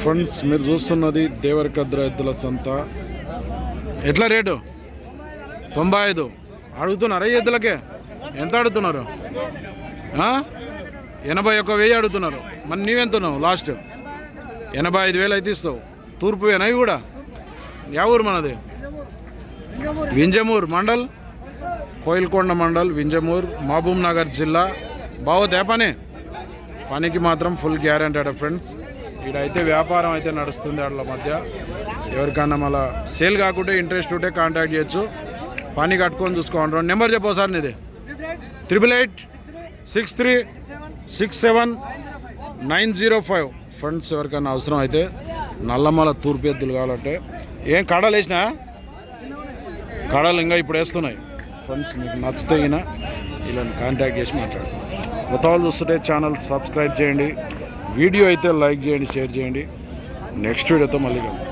Friends మీరు చూస్తున్నది దేవరకద్ర ఎద్దుల సంత. ఎట్లా రేటు? తొంభై ఐదు. అడుగుతున్నారా ఎద్దులకే? ఎంత అడుగుతున్నారు? ఎనభై ఒక్క వెయ్యి అడుగుతున్నారు. మరి నీవెంతున్నావు లాస్ట్? ఎనభై ఐదు వేలు అయితే ఇస్తావు. తూర్పు ఇవి కూడా? యా ఊరు మనది? వింజమూర్ మండల్? కోయిల్కొండ మండల్ వింజమూర్ మహబూబ్ నగర్ జిల్లా. బావో తేపానే? పనికి మాత్రం ఫుల్ గ్యారంటీ అడ ఫ్రెండ్స్. ఈడైతే వ్యాపారం అయితే నడుస్తుంది వాళ్ళ మధ్య. ఎవరికన్నా మళ్ళా సేల్ కాకుంటే ఇంట్రెస్ట్ ఉంటే కాంటాక్ట్ చేయొచ్చు. పని కట్టుకొని చూసుకోండి. నెంబర్ చెప్పు సార్ నీది. Triple eight six three six seven nine zero five friends ఎవరికైనా అవసరం అయితే నల్లమల తూర్పు ఎద్దులు కావాలంటే. ఏం కడలు వేసినా? కడలు ఇంకా ఇప్పుడు వేస్తున్నాయి. ఫ్రెండ్స్ మీకు నచ్చితే అయినా ఇలా కాంటాక్ట్ చేసి మాట్లాడుతున్నాను కొత్తవాళ్ళు చూస్తుంటే ఛానల్ సబ్స్క్రైబ్ చేయండి. వీడియో అయితే లైక్ చేయండి షేర్ చేయండి. నెక్స్ట్ వీడియోతో మళ్ళీ కలుగుతాం